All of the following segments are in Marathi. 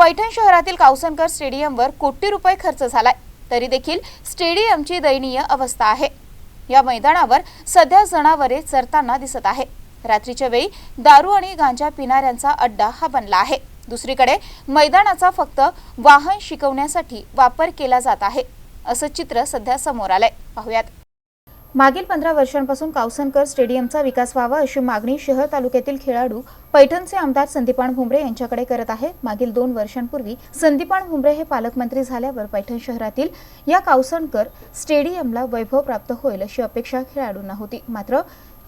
पैठण शहरातील कावसनकर स्टेडियमवर कोटी रुपये खर्च झालाय. तरी देखील स्टेडियमची दयनीय अवस्था आहे. या मैदानावर सध्या जनावरे चरताना दिसत आहे. रात्रीच्या वेळी दारू आणि गांजा पिणाऱ्यांचा अड्डा हा बनला आहे. दुसरीकडे मैदानाचा फक्त वाहन शिकवण्यासाठी वापर केला जात आहे. असं चित्र सध्या समोर आलंय. पाहुयात. मागील पंधरा वर्षांपासून कावसनकर स्टेडियमचा विकास व्हावा अशी मागणी शहर तालुक्यातील खेळाडू पैठणचे आमदार संदीपान भुमरे यांच्याकडे करत आहे मागील दोन वर्षांपूर्वी संदीपान भुमरे हे पालकमंत्री झाल्यावर पैठण शहरातील या कावसनकर स्टेडियमला वैभव प्राप्त होईल अशी अपेक्षा खेळाडूंना होती. मात्र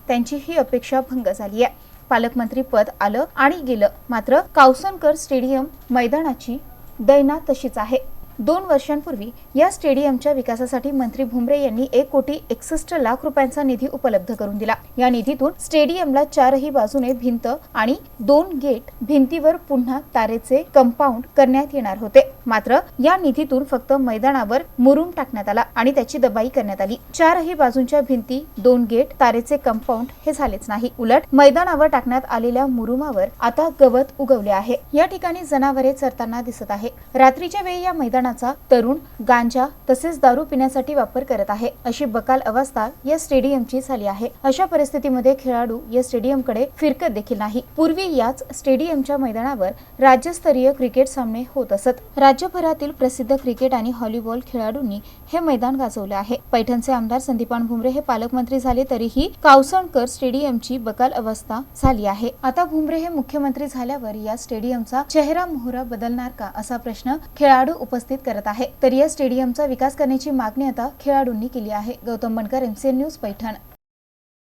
त्यांची ही अपेक्षा भंग झाली आहे. पालकमंत्री पद आलं आणि गेलं. मात्र कावसनकर स्टेडियम मैदानाची दैना तशीच आहे. दोन वर्षांपूर्वी या स्टेडियमच्या विकासासाठी मंत्री भुमरे यांनी एक कोटी एकसष्ट लाख रुपयांचा निधी उपलब्ध करून दिला. या निधीतून स्टेडियमला चारही बाजूने भिंत आणि दोन गेट भिंतीवर पुन्हा तारेचे कंपाऊंड करण्यात येणार होते. मात्र या निधीतून फक्त मैदानावर मुरुम टाकण्यात आला आणि त्याची दबाई करण्यात आली. चारही बाजूंच्या भिंती दोन गेट तारेचे कंपाऊंड हे झालेच नाही. उलट मैदानावर टाकण्यात आलेल्या मुरुमावर आता गवत उगवले आहे. या ठिकाणी जनावरे चरताना दिसत आहे. रात्रीच्या वेळी या मैदान मैदानाचा तरुण गांजा तसेच दारू पिण्यासाठी वापर करत आहे. अशी बकाल अवस्था या स्टेडियमची झाली आहे. अशा परिस्थितीमध्ये खेळाडू या स्टेडियमकडे फिरकत देखील नाही. पूर्वी याच स्टेडियमच्या मैदानावर राज्यस्तरीय क्रिकेट सामने होत असत. राज्यभरातील प्रसिद्ध क्रिकेट आणि व्हॉलीबॉल खेळाडूंनी हे मैदान गाजवले आहे. पैठणचे आमदार संदीपान भुमरे हे पालकमंत्री झाले तरीही कावसणकर स्टेडियमची बकाल अवस्था झाली आहे. आता भुमरे हे मुख्यमंत्री झाल्यावर या स्टेडियमचा चेहरा मोहरा बदलणार का असा प्रश्न खेळाडू उपस्थित उपस्थित करत आहे. तर या स्टेडियमचा विकास करण्याची मागणी आता खेळाडूंनी केली आहे. Gautam Bankar MCN news Paithan.